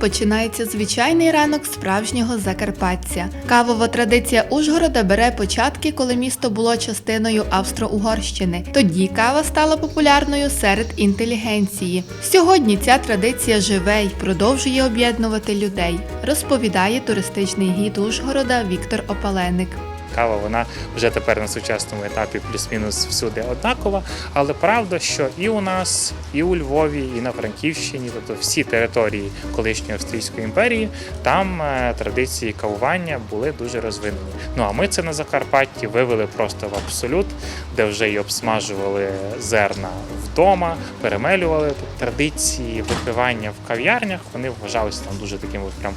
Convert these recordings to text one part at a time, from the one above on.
починається звичайний ранок справжнього закарпатця. Кавова традиція Ужгорода бере початки, коли місто було частиною Австро-Угорщини. Тоді кава стала популярною серед інтелігенції. Сьогодні ця традиція живе й продовжує об'єднувати людей, розповідає туристичний гід Ужгорода Віктор Опаленик. Кава вона вже тепер на сучасному етапі плюс-мінус всюди однакова. Але правда, що і у нас, і у Львові, і на Франківщині, тобто всі території колишньої Австрійської імперії, там е, традиції кавування були дуже розвинені. Ну а ми це на Закарпатті вивели просто в абсолют, де вже й обсмажували зерна вдома, перемелювали традиції випивання в кав'ярнях. Вони вважалися там дуже такими прям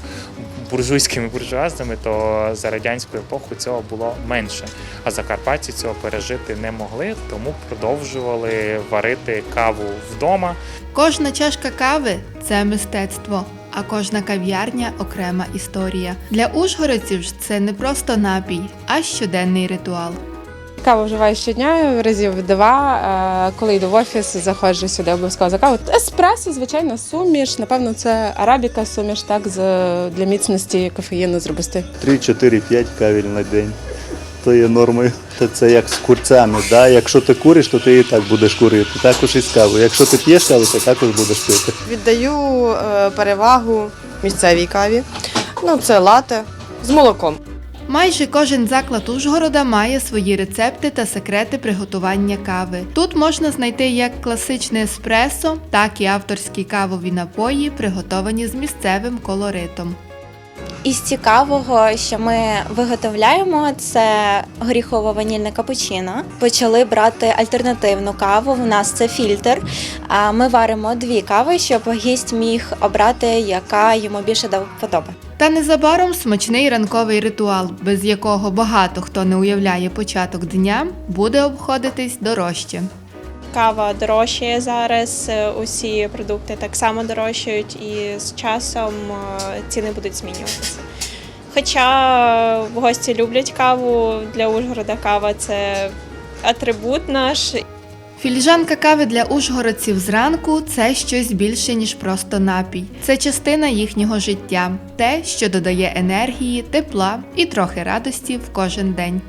буржуйськими буржуазними, то за радянську епоху цього було менше. А закарпатці цього пережити не могли, тому продовжували варити каву вдома. Кожна чашка кави це мистецтво, а кожна кав'ярня окрема історія. Для ужгородців ж це не просто напій, а щоденний ритуал. Каву вживаю щодня, разів два. Е, Коли йду в офіс, заходжу сюди обов'язково за каву. Еспресо, звичайно, суміш. Напевно, це арабіка суміш, так, з, для міцності кофеїну з робусти. 3, 4, 5 кавель на день. То є нормою. Та Це як з курцями. Да? Якщо ти куриш, то ти і так будеш курити. Також і з кавою. Якщо ти п'єш каву, то також будеш пити. Віддаю е, перевагу місцевій каві. Ну, це лате з молоком. Майже кожен заклад Ужгорода має свої рецепти та секрети приготування кави. Тут можна знайти як класичне еспресо, так і авторські кавові напої, приготовані з місцевим колоритом. Із цікавого, що ми виготовляємо, це горіхово-ванільне капучино. Почали брати альтернативну каву. У нас це фільтр. А Ми варимо дві кави, щоб гість міг обрати, яка йому більше до вподоби. Та незабаром смачний ранковий ритуал, без якого багато хто не уявляє початок дня, буде обходитись дорожче. Кава дорожчає зараз, е, усі продукти так само дорожчають, і з часом е, ціни будуть змінюватися. Хоча гості люблять каву, для Ужгорода кава це атрибут наш, Філіжанка кави для ужгородців зранку це щось більше, ніж просто напій. Це частина їхнього життя, те, що додає енергії, тепла і трохи радості в кожен день.